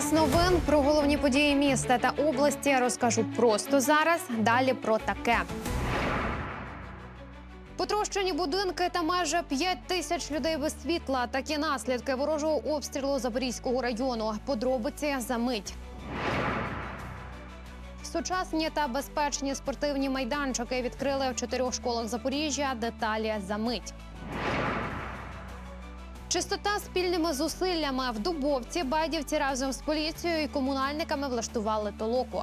Час новин про головні події міста та області розкажу просто зараз. Далі про таке. Потрощені будинки та майже 5 тисяч людей без світла. Такі наслідки ворожого обстрілу Запорізького району. Подробиці за мить. Сучасні та безпечні спортивні майданчики відкрили в чотирьох школах Запоріжжя. Деталі за мить. Чистота спільними зусиллями в Дубовці байдівці разом з поліцією і комунальниками влаштували толоку.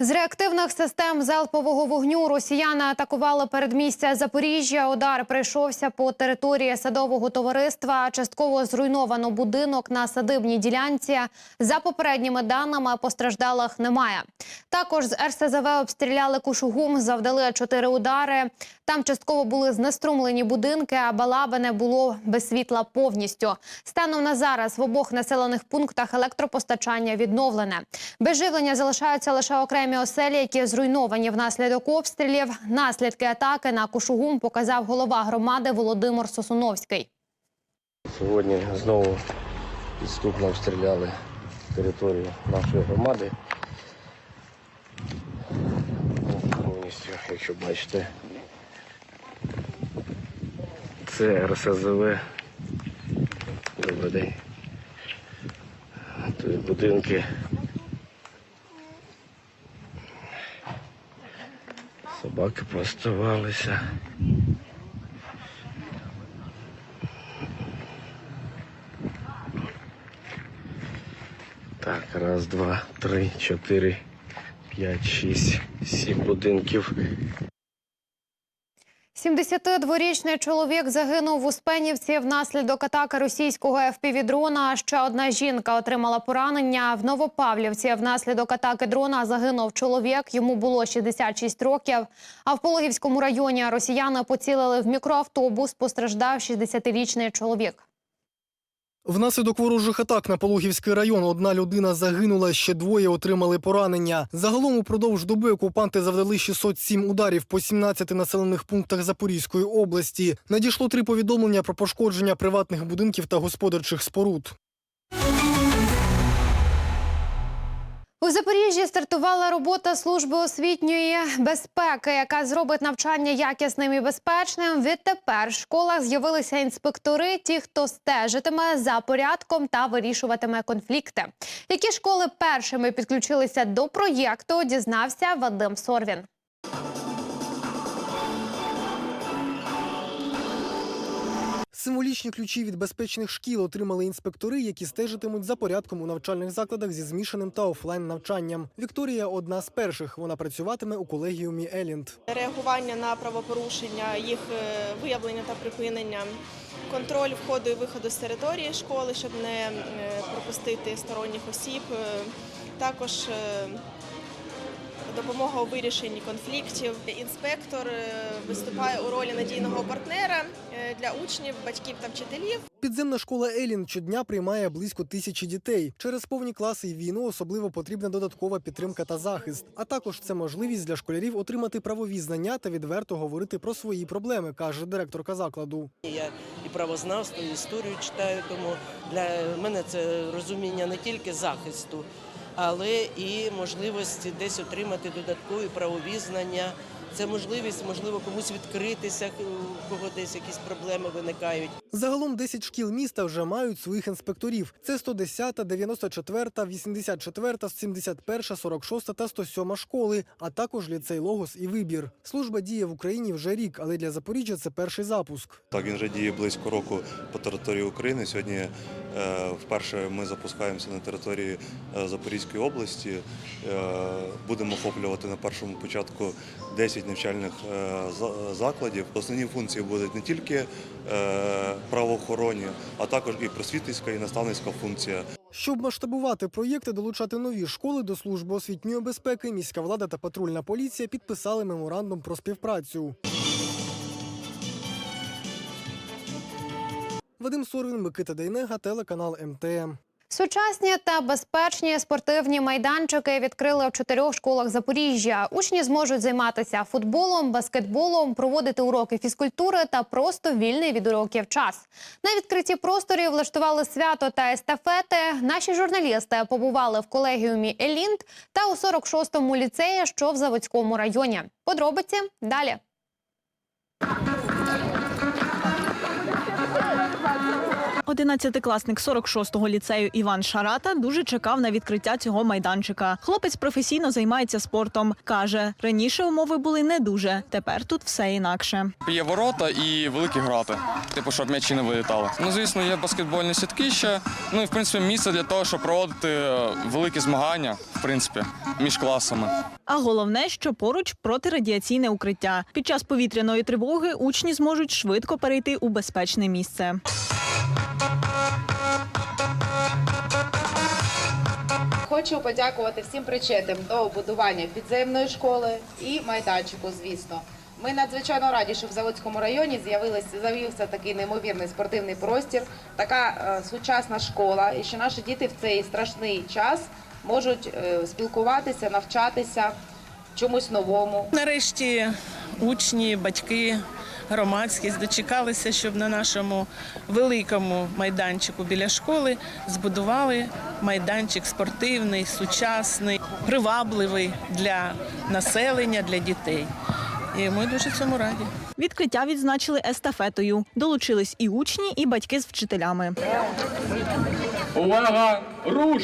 З реактивних систем залпового вогню росіяни атакували передмістя Запоріжжя. Удар прийшовся по території садового товариства. Частково зруйновано будинок на садибній ділянці. За попередніми даними постраждалих немає. Також з РСЗВ обстріляли Кушугум, завдали чотири удари. Там частково були знеструмлені будинки, а балабине було без світла повністю. Станом на зараз в обох населених пунктах електропостачання відновлене. Без живлення залишаються лише окремі оселі, які зруйновані внаслідок обстрілів. Наслідки атаки на Кушугум показав голова громади Володимир Сосуновський. Сьогодні знову підступно обстріляли територію нашої громади. Повністю, якщо бачите, це РСЗВ. Добрий день. Тут будинки. Собаки поставалися. Так, раз, два, три, чотири, п'ять, шість, сім будинків. 72-річний чоловік загинув в Успенівці внаслідок атаки російського ФПВ-дрона. Ще одна жінка отримала поранення. В Новопавлівці внаслідок атаки дрона загинув чоловік. Йому було 66 років. А в Пологівському районі росіяни поцілили в мікроавтобус. Постраждав 60-річний чоловік. Внаслідок ворожих атак на Пологівський район одна людина загинула, ще двоє отримали поранення. Загалом упродовж доби окупанти завдали 607 ударів по 17 населених пунктах Запорізької області. Надійшло три повідомлення про пошкодження приватних будинків та господарчих споруд. У Запоріжжі стартувала робота служби освітньої безпеки, яка зробить навчання якісним і безпечним. Відтепер в школах з'явилися інспектори, ті, хто стежитиме за порядком та вирішуватиме конфлікти. Які школи першими підключилися до проєкту, дізнався Вадим Сорвін. Символічні ключі від безпечних шкіл отримали інспектори, які стежитимуть за порядком у навчальних закладах зі змішаним та офлайн навчанням. Вікторія одна з перших. Вона працюватиме у колегіумі Елінд. реагування на правопорушення, їх е, виявлення та припинення, контроль входу і виходу з території школи, щоб не е, пропустити сторонніх осіб. Е, Також допомога у вирішенні конфліктів. Інспектор е, виступає у ролі надійного партнера е, для учнів, батьків та вчителів. Підземна школа Елін щодня приймає близько тисячі дітей. Через повні класи і війну особливо потрібна додаткова підтримка та захист. А також це можливість для школярів отримати правові знання та відверто говорити про свої проблеми, каже директорка закладу. Я і правознавство, і історію читаю, тому для мене це розуміння не тільки захисту, але і можливості десь отримати додаткові правові знання. Це можливість, можливо, комусь відкритися, у кого десь якісь проблеми виникають. Загалом 10 шкіл міста вже мають своїх інспекторів. Це 110, 94, 84, 71, 46 та 107 школи, а також ліцей Логос і Вибір. Служба діє в Україні вже рік, але для Запоріжжя це перший запуск. Так, він вже діє близько року по території України. Сьогодні е, вперше ми запускаємося на території е, Запорізької області. Е, будемо охоплювати на першому початку 10 навчальних е, закладів. Основні функції будуть не тільки е, правоохоронні, а також і просвітницька і наставницька функція. Щоб масштабувати проєкти, долучати нові школи до служби освітньої безпеки, міська влада та патрульна поліція підписали меморандум про співпрацю. Вадим Сорвін, Микита Дейнега, телеканал МТМ. Сучасні та безпечні спортивні майданчики відкрили в чотирьох школах Запоріжжя. Учні зможуть займатися футболом, баскетболом, проводити уроки фізкультури та просто вільний від уроків час. На відкритті просторів влаштували свято та естафети. Наші журналісти побували в колегіумі Елінт та у 46-му ліцеї, що в Заводському районі. Подробиці далі. Одинадцятикласник 46-го ліцею Іван Шарата дуже чекав на відкриття цього майданчика. Хлопець професійно займається спортом. каже, раніше умови були не дуже. Тепер тут все інакше. Є ворота і великі грати, типу, щоб м'ячі не вилітали. Ну, звісно, є баскетбольні сітки ще. Ну і в принципі місце для того, щоб проводити е, великі змагання, в принципі, між класами. А головне, що поруч протирадіаційне укриття. Під час повітряної тривоги учні зможуть швидко перейти у безпечне місце. Хочу подякувати всім причетним до будування підземної школи і майданчику. Звісно, ми надзвичайно раді, що в Заводському районі з'явився такий неймовірний спортивний простір, така е, сучасна школа, і що наші діти в цей страшний час можуть е, спілкуватися, навчатися чомусь новому. Нарешті учні, батьки, громадськість дочекалися, щоб на нашому великому майданчику біля школи збудували майданчик спортивний, сучасний, привабливий для населення, для дітей. І ми дуже цьому раді. Відкриття відзначили естафетою. Долучились і учні, і батьки з вчителями. Увага! Руш!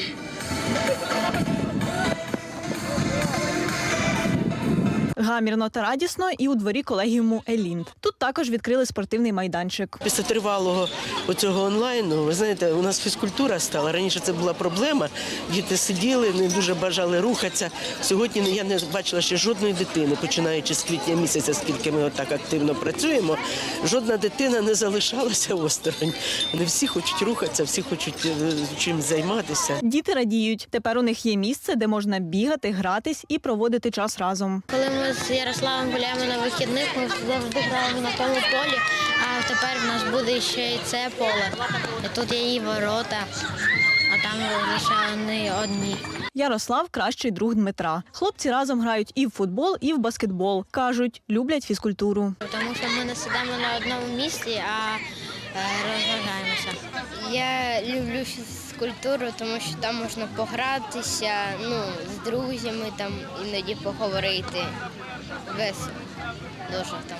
Гамірно та радісно і у дворі колегіуму Елінт. Тут також відкрили спортивний майданчик. Після тривалого оцього онлайну, ви знаєте, у нас фізкультура стала. Раніше це була проблема. Діти сиділи, не дуже бажали рухатися. Сьогодні я не бачила ще жодної дитини, починаючи з квітня місяця, скільки ми отак активно працюємо. Жодна дитина не залишалася осторонь. Вони всі хочуть рухатися, всі хочуть е, чимось займатися. Діти радіють. Тепер у них є місце, де можна бігати, гратись і проводити час разом. Коли ми з Ярославом гуляємо на вихідних, ми завжди граємо на тому полі, а тепер в нас буде ще й це поле. І тут є і ворота, а там лише вони одні. Ярослав кращий друг Дмитра. Хлопці разом грають і в футбол, і в баскетбол. кажуть, люблять фізкультуру. Тому що ми не сидимо на одному місці, а е, розважаємося. Я люблю фізкультуру, тому що там можна погратися, ну, з друзями там іноді поговорити. Весело. Дуже там.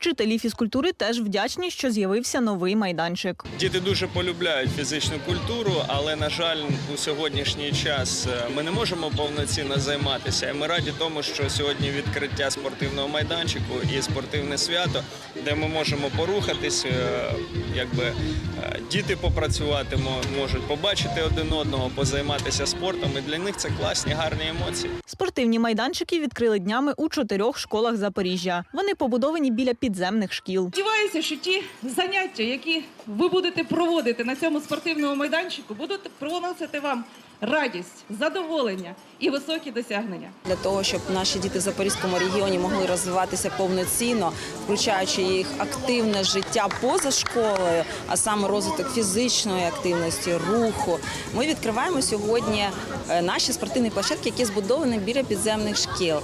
Вчителі фізкультури теж вдячні, що з'явився новий майданчик. Діти дуже полюбляють фізичну культуру, але на жаль, у сьогоднішній час е, ми не можемо повноцінно займатися. І ми раді тому, що сьогодні відкриття спортивного майданчику і спортивне свято, де ми можемо порухатись, е, якби е, діти попрацювати можуть побачити один одного, позайматися спортом. І для них це класні, гарні емоції. Спортивні майданчики відкрили днями у чотирьох школах Запоріжжя. Вони побудовані біля підземних шкіл. Сподіваюся, що ті заняття, які ви будете проводити на цьому спортивному майданчику, будуть приносити вам радість, задоволення і високі досягнення. для того, щоб наші діти в Запорізькому регіоні могли розвиватися повноцінно, включаючи їх активне життя поза школою, а саме розвиток фізичної активності, руху. Ми відкриваємо сьогодні е, наші спортивні площадки, які збудовані біля підземних шкіл.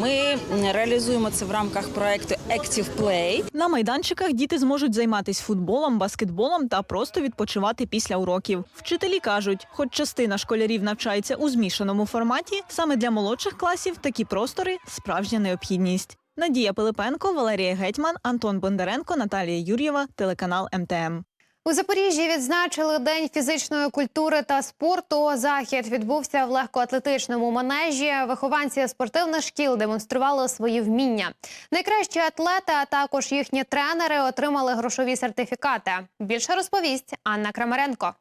Ми реалізуємо це в рамках проекту Active Play. На майданчиках діти зможуть займатися футболом, баскетболом та просто відпочивати після уроків. Вчителі кажуть, хоч частина школярів навчається у змішаному форматі, саме для молодших класів такі простори справжня необхідність. Надія Пилипенко, Валерія Гетьман, Антон Бондаренко, Наталія Юр'єва, телеканал МТМ. У Запоріжжі відзначили День фізичної культури та спорту. Захід відбувся в легкоатлетичному манежі. Вихованці спортивних шкіл демонстрували свої вміння. Найкращі атлети, а також їхні тренери отримали грошові сертифікати. Більше розповість Анна Крамаренко.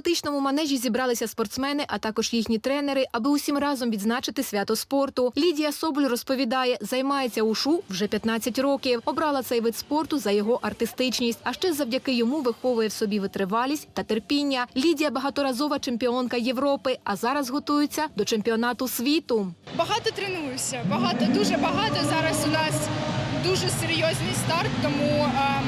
В легкоатлетичному манежі зібралися спортсмени, а також їхні тренери, аби усім разом відзначити свято спорту. Лідія Соболь розповідає, займається ушу вже 15 років. Обрала цей вид спорту за його артистичність, а ще завдяки йому виховує в собі витривалість та терпіння. Лідія багаторазова чемпіонка Європи, а зараз готується до чемпіонату світу. Багато тренуюся, багато, дуже багато. Зараз у нас дуже серйозний старт, тому е,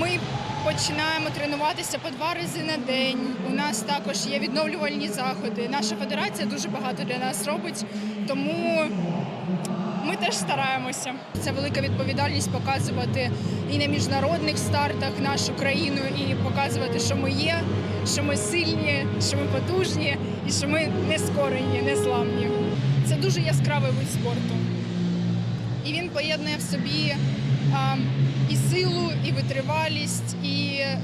ми починаємо тренуватися по два рази на день. У нас також є відновлювальні заходи. Наша федерація дуже багато для нас робить, тому ми теж стараємося. Це велика відповідальність показувати і на міжнародних стартах нашу країну, і показувати, що ми є, що ми сильні, що ми потужні і що ми не скорені, не зламні. Це дуже яскравий вид спорту. І він поєднує в собі і силу, і витривалість, і,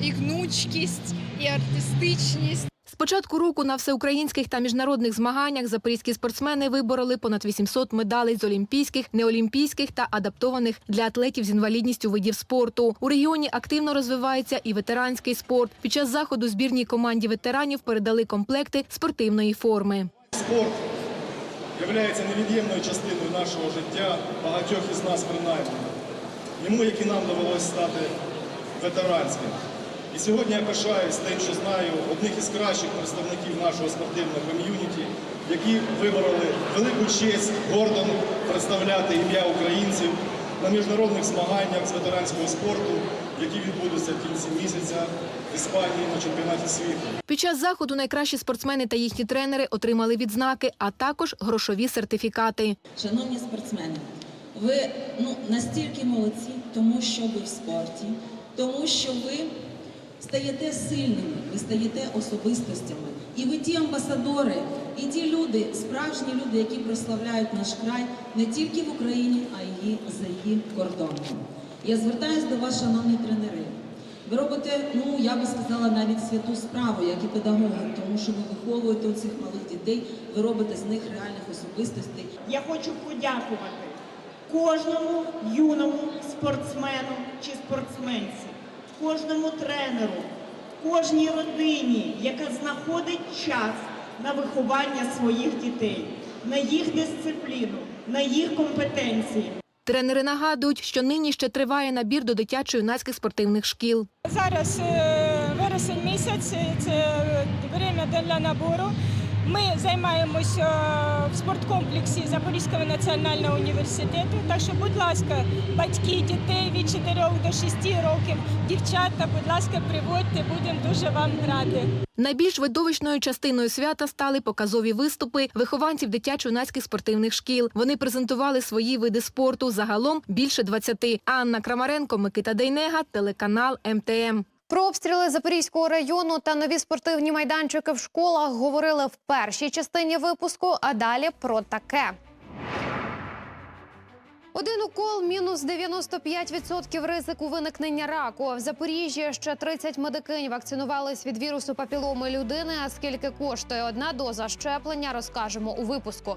і гнучкість, і артистичність. З початку року на всеукраїнських та міжнародних змаганнях запорізькі спортсмени вибороли понад 800 медалей з олімпійських, неолімпійських та адаптованих для атлетів з інвалідністю видів спорту. У регіоні активно розвивається і ветеранський спорт. Під час заходу збірній команді ветеранів передали комплекти спортивної форми. Спорт є невід'ємною частиною нашого життя, багатьох із нас принаймні. Йому, як і нам, довелося стати ветеранським. І сьогодні я пишаюсь тим, що знаю одних із кращих представників нашого спортивного ком'юніті, які вибороли велику честь гордо представляти ім'я українців на міжнародних змаганнях з ветеранського спорту, які відбудуться в кінці місяця в Іспанії на чемпіонаті світу. Під час заходу найкращі спортсмени та їхні тренери отримали відзнаки, а також грошові сертифікати. Шановні спортсмени, ви ну, настільки молодці, тому що ви в спорті, тому що ви стаєте сильними, ви стаєте особистостями. І ви ті амбасадори, і ті люди, справжні люди, які прославляють наш край не тільки в Україні, а й за її кордоном. Я звертаюся до вас, шановні тренери. Ви робите, ну я би сказала, навіть святу справу, як і педагоги, тому що ви виховуєте цих малих дітей, ви робите з них реальних особистостей. Я хочу подякувати кожному юному спортсмену чи спортсменці, кожному тренеру, кожній родині, яка знаходить час на виховання своїх дітей, на їх дисципліну, на їх компетенції. Тренери нагадують, що нині ще триває набір до дитячо-юнацьких спортивних шкіл. Зараз е, вересень місяць, це время для набору. Ми займаємося в спорткомплексі Запорізького національного університету. Так що, будь ласка, батьки дітей від 4 до 6 років, дівчата, будь ласка, приводьте, будемо дуже вам раді. Найбільш видовищною частиною свята стали показові виступи вихованців дитячо-юнацьких спортивних шкіл. Вони презентували свої види спорту. Загалом більше 20. Анна Крамаренко, Микита Дейнега, телеканал МТМ. Про обстріли Запорізького району та нові спортивні майданчики в школах говорили в першій частині випуску, а далі про таке. Один укол мінус 95% ризику виникнення раку. В Запоріжжі ще 30 медикинь вакцинувались від вірусу папіломи людини. А скільки коштує одна доза щеплення, розкажемо у випуску.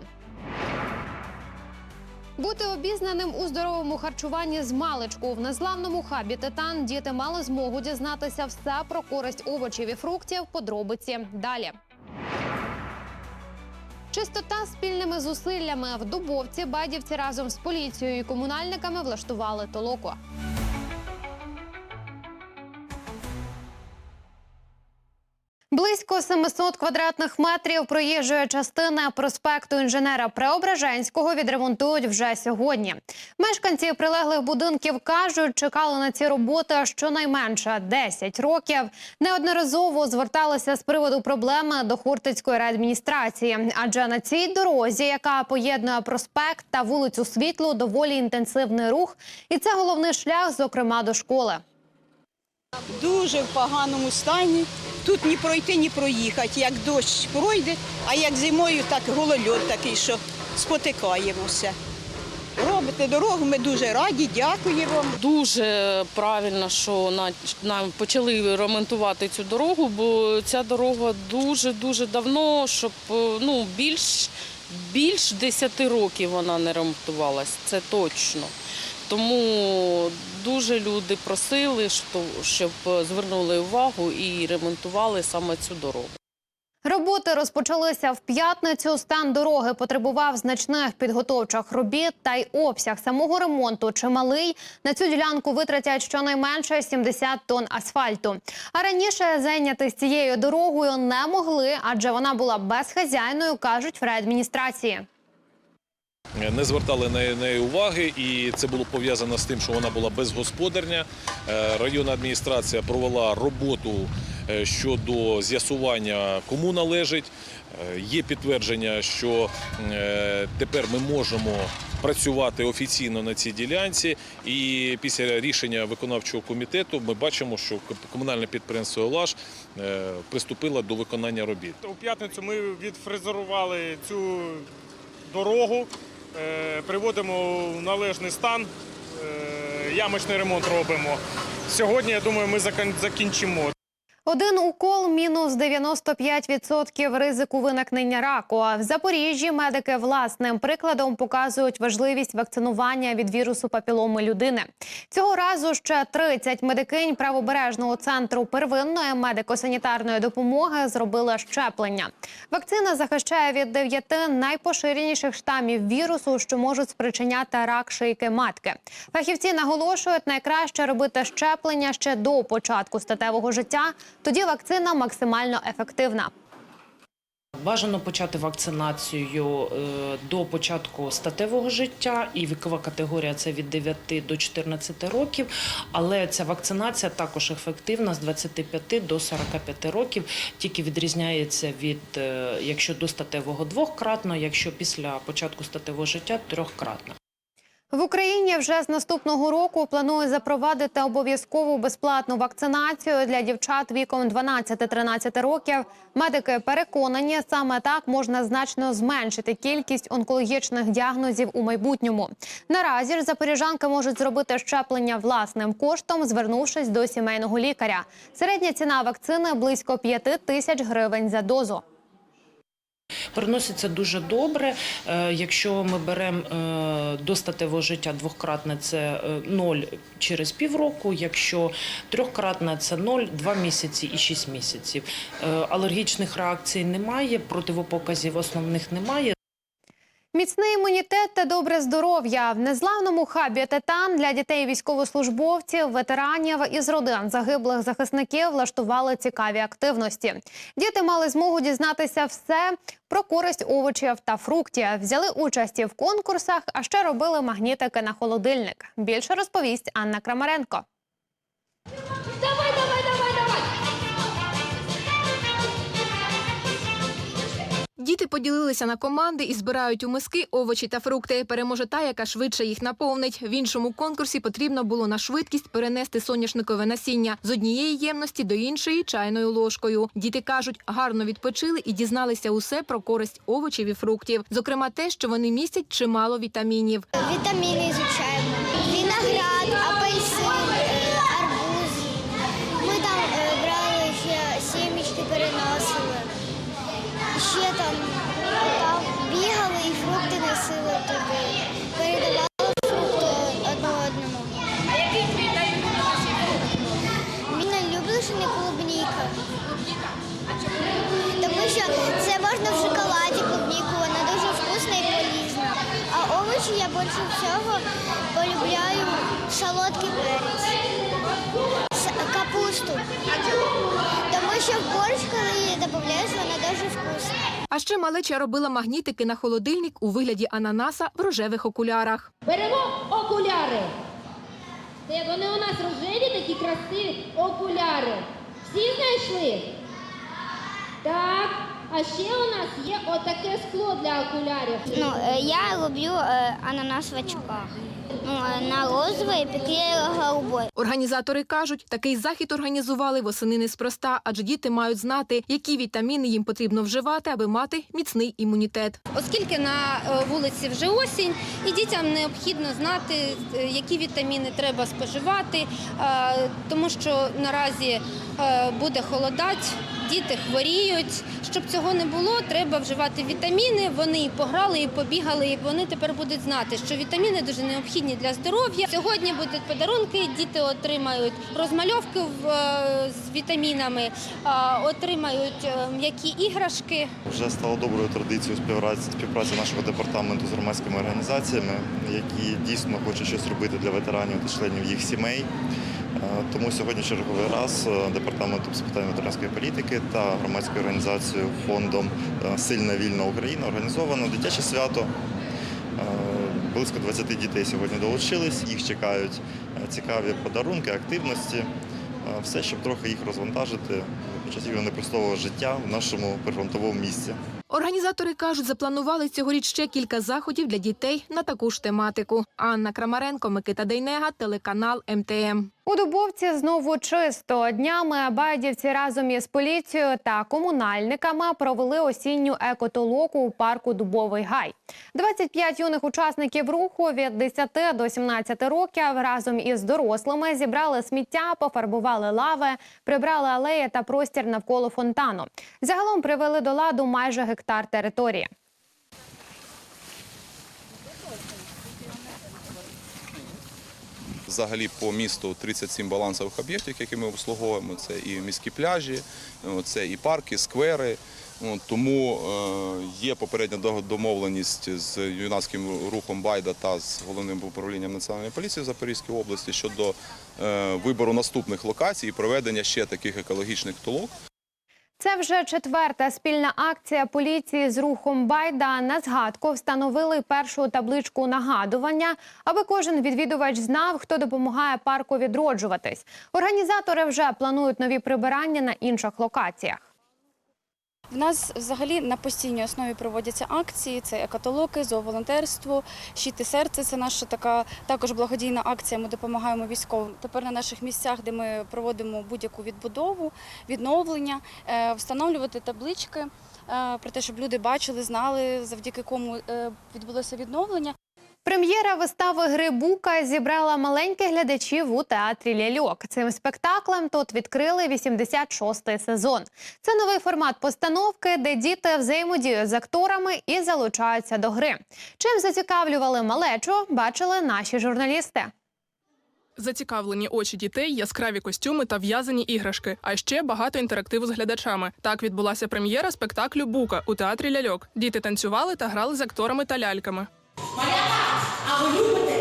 Бути обізнаним у здоровому харчуванні з маличку в незламному хабі Титан діти мали змогу дізнатися все про користь овочів і фруктів. Подробиці далі. Чистота спільними зусиллями в Дубовці бадівці разом з поліцією і комунальниками влаштували толоку. Близько 700 квадратних метрів проїжджої частини проспекту інженера Преображенського відремонтують вже сьогодні. Мешканці прилеглих будинків кажуть, чекали на ці роботи щонайменше 10 років. Неодноразово зверталися з приводу проблеми до Хортицької райадміністрації, адже на цій дорозі, яка поєднує проспект та вулицю Світлу, доволі інтенсивний рух, і це головний шлях, зокрема до школи. Дуже в поганому стані. Тут ні пройти, ні проїхати. Як дощ пройде, а як зимою, так голольот такий, що спотикаємося. Робите дорогу, ми дуже раді, дякуємо. Дуже правильно, що нам почали ремонтувати цю дорогу, бо ця дорога дуже дуже давно, щоб е, ну більш більш 10 років вона не ремонтувалась, це точно. Тому дуже люди просили, щоб звернули увагу і ремонтували саме цю дорогу. Роботи розпочалися в п'ятницю. Стан дороги потребував значних підготовчих робіт, та й обсяг самого ремонту чималий. На цю ділянку витратять щонайменше 70 тонн асфальту. А раніше зайнятись цією дорогою не могли, адже вона була безхазяйною, кажуть в райадміністрації. не звертали на неї уваги, і це було пов'язано з тим, що вона була безгосподарня. Е, Районна адміністрація провела роботу щодо з'ясування, кому належить. Е, Є підтвердження, що е, тепер ми можемо працювати офіційно на цій ділянці. І після рішення виконавчого комітету ми бачимо, що комунальне підприємство «Олаш» е, приступило до виконання робіт. У п'ятницю ми відфрезерували цю дорогу, е, приводимо в належний стан, е, ямочний ремонт робимо. Сьогодні, я думаю, ми закінчимо. Один укол мінус 95% ризику виникнення раку. В Запоріжжі медики власним прикладом показують важливість вакцинування від вірусу папіломи людини. Цього разу ще 30 медикинь правобережного центру первинної медико-санітарної допомоги зробили щеплення. Вакцина захищає від дев'яти найпоширеніших штамів вірусу, що можуть спричиняти рак шийки матки. Фахівці наголошують, найкраще робити щеплення ще до початку статевого життя. Тоді вакцина максимально ефективна. Бажано почати вакцинацію е, до початку статевого життя, і вікова категорія це від 9 до 14 років. Але ця вакцинація також ефективна з 25 до 45 років, тільки відрізняється від е, якщо до статевого двократно, якщо після початку статевого життя трьохкратно. В Україні вже з наступного року планують запровадити обов'язкову безплатну вакцинацію для дівчат віком 12-13 років. Медики переконані, саме так можна значно зменшити кількість онкологічних діагнозів у майбутньому. Наразі ж запоріжанки можуть зробити щеплення власним коштом, звернувшись до сімейного лікаря. Середня ціна вакцини близько 5 тисяч гривень за дозу. Переноситься дуже добре. Е, Якщо ми беремо е, до статевого життя двократне, це 0 через півроку. Якщо трьохкратне, це 0, 2 місяці і 6 місяців. Е, Алергічних реакцій немає, противопоказів основних немає. Міцний імунітет та добре здоров'я в незламному хабі Титан для дітей військовослужбовців, ветеранів із родин загиблих захисників влаштували цікаві активності. Діти мали змогу дізнатися все про користь овочів та фруктів, взяли участь в конкурсах, а ще робили магнітики на холодильник. Більше розповість Анна Крамаренко. Поділилися на команди і збирають у миски овочі та фрукти. Переможе та, яка швидше їх наповнить. В іншому конкурсі потрібно було на швидкість перенести соняшникове насіння з однієї ємності до іншої чайною ложкою. Діти кажуть, гарно відпочили і дізналися усе про користь овочів і фруктів. Зокрема, те, що вони містять чимало вітамінів. Вітаміни изучаємо. Більше всього полюбляю солодкий перець, капусту. Тому що в борщ, коли її додаєш, вона дуже вкусна. А ще малеча робила магнітики на холодильник у вигляді ананаса в рожевих окулярах. Беремо окуляри. Це вони у нас рожеві такі красиві окуляри. Всі знайшли? Так. А ще у нас є отаке скло для окулярів. Ну, е, я люблю е, ананас в очках. Ну, е, на розовий приклеїла голубой. Організатори кажуть, такий захід організували восени неспроста, адже діти мають знати, які вітаміни їм потрібно вживати, аби мати міцний імунітет. Оскільки на вулиці вже осінь, і дітям необхідно знати, які вітаміни треба споживати, тому що наразі буде холодать, діти хворіють. Щоб цього не було, треба вживати вітаміни. Вони і пограли, і побігали, і вони тепер будуть знати, що вітаміни дуже необхідні для здоров'я. Сьогодні будуть подарунки, діти отримають розмальовки е, з вітамінами, отримають е, м'які іграшки. Вже стало доброю традицією співпраці нашого департаменту з громадськими організаціями, які дійсно хочуть щось робити для ветеранів та членів їх сімей. Е, Тому сьогодні черговий раз е, департаментом з питань ветеранської політики та громадською організацією фондом е, Сильна вільна Україна організовано дитяче свято. Близько 20 дітей сьогодні долучились. Їх чекають цікаві подарунки, активності. Все, щоб трохи їх розвантажити під час ігри непростого життя в нашому прифронтовому місці. Організатори кажуть, запланували цьогоріч ще кілька заходів для дітей на таку ж тематику. Анна Крамаренко, Микита Дейнега, телеканал МТМ. У Дубовці знову чисто. Днями байдівці разом із поліцією та комунальниками провели осінню екотолоку у парку Дубовий Гай. 25 юних учасників руху від 10 до 17 років разом із дорослими зібрали сміття, пофарбували лави, прибрали алеї та простір навколо фонтану. Загалом привели до ладу майже гектар території. Взагалі по місту 37 балансових об'єктів, які ми обслуговуємо. Це і міські пляжі, це і парки, сквери. Тому е, є попередня домовленість з юнацьким рухом Байда та з головним управлінням національної поліції в Запорізькій області щодо е, вибору наступних локацій і проведення ще таких екологічних толок. Це вже четверта спільна акція поліції з рухом Байда. На згадку встановили першу табличку нагадування, аби кожен відвідувач знав, хто допомагає парку відроджуватись. Організатори вже планують нові прибирання на інших локаціях. В нас взагалі на постійній основі проводяться акції: це екотолоки, зооволонтерство, щити серце. Це наша така також благодійна акція. Ми допомагаємо військовим. Тепер на наших місцях, де ми проводимо будь-яку відбудову, відновлення, е, встановлювати таблички е, про те, щоб люди бачили, знали, завдяки кому е, відбулося відновлення. Прем'єра вистави Гри Бука зібрала маленьких глядачів у театрі Ляльок. Цим спектаклем тут відкрили 86-й сезон. Це новий формат постановки, де діти взаємодіють з акторами і залучаються до гри. Чим зацікавлювали малечу, бачили наші журналісти. Зацікавлені очі дітей, яскраві костюми та в'язані іграшки, а ще багато інтерактиву з глядачами. Так відбулася прем'єра спектаклю Бука у театрі ляльок. Діти танцювали та грали з акторами та ляльками. А ви любите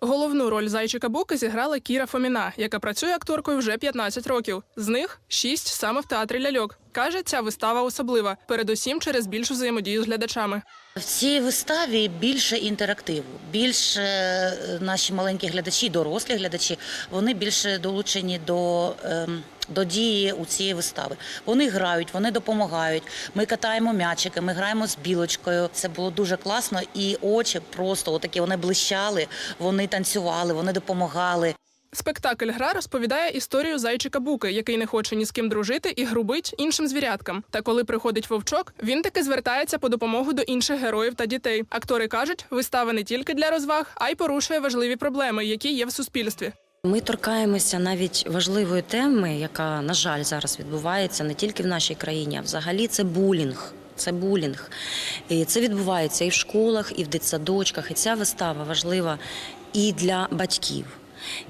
Головну роль зайчика Буки зіграла Кіра Фоміна, яка працює акторкою вже 15 років. З них шість саме в театрі ляльок. Каже, ця вистава особлива, передусім через більшу взаємодію з глядачами. В цій виставі більше інтерактиву, більше е, наші маленькі глядачі, дорослі глядачі, вони більше долучені до, ем, до дії у цієї вистави. Вони грають, вони допомагають. Ми катаємо м'ячики, ми граємо з білочкою. Це було дуже класно, і очі просто отакі вони блищали, вони танцювали, вони допомагали. Спектакль Гра розповідає історію зайчика Буки, який не хоче ні з ким дружити і грубить іншим звіряткам. Та коли приходить вовчок, він таки звертається по допомогу до інших героїв та дітей. Актори кажуть, вистава не тільки для розваг, а й порушує важливі проблеми, які є в суспільстві. Ми торкаємося навіть важливої теми, яка, на жаль, зараз відбувається не тільки в нашій країні, а взагалі це булінг. Це булінг. І це відбувається і в школах, і в дитсадочках. І ця вистава важлива і для батьків,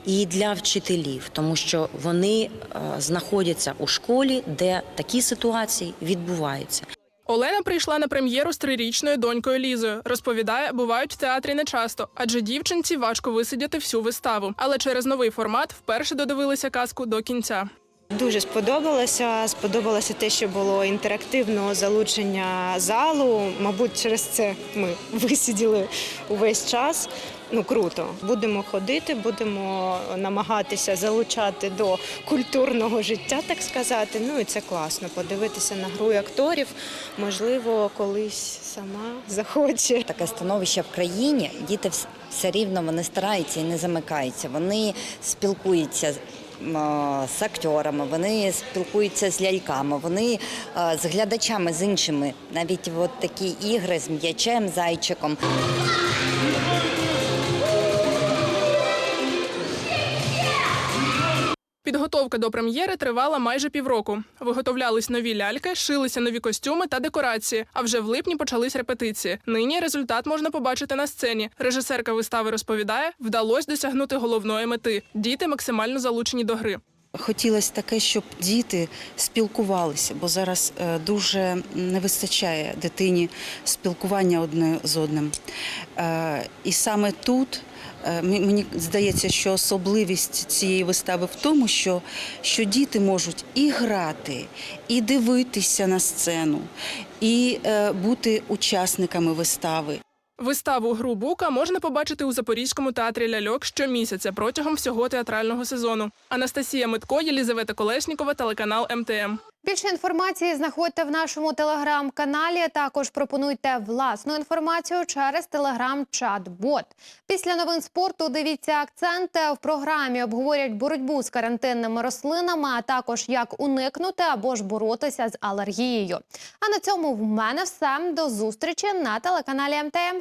і для вчителів, тому що вони е, знаходяться у школі, де такі ситуації відбуваються. Олена прийшла на прем'єру з трирічною донькою Лізою. Розповідає, бувають в театрі нечасто, адже дівчинці важко висидіти всю виставу. Але через новий формат вперше додивилися казку до кінця. Дуже сподобалося. Сподобалося те, що було інтерактивного залучення залу. Мабуть, через це ми висиділи увесь час. Ну круто. Будемо ходити, будемо намагатися залучати до культурного життя, так сказати. Ну і це класно. Подивитися на гру акторів. Можливо, колись сама захоче. Таке становище в країні. Діти все рівно вони стараються і не замикаються. Вони спілкуються. З акторами, вони спілкуються з ляльками, вони з глядачами, з іншими. Навіть от такі ігри з м'ячем, зайчиком. Підготовка до прем'єри тривала майже півроку. Виготовлялись нові ляльки, шилися нові костюми та декорації. А вже в липні почались репетиції. Нині результат можна побачити на сцені. Режисерка вистави розповідає, вдалося досягнути головної мети. Діти максимально залучені до гри. Хотілося таке, щоб діти спілкувалися, бо зараз е, дуже не вистачає дитині спілкування одне з одним. Е, І саме тут е, мені здається, що особливість цієї вистави в тому, що, що діти можуть і грати, і дивитися на сцену, і бути учасниками вистави. Виставу Гру Бука можна побачити у Запорізькому театрі ляльок щомісяця протягом всього театрального сезону. Анастасія Митко, Єлізавета Колеснікова, телеканал МТМ. Більше інформації знаходьте в нашому телеграм-каналі. Також пропонуйте власну інформацію через телеграм-чат-бот. Після новин спорту дивіться акценти. В програмі обговорять боротьбу з карантинними рослинами, а також як уникнути або ж боротися з алергією. А на цьому в мене все. До зустрічі на телеканалі МТМ.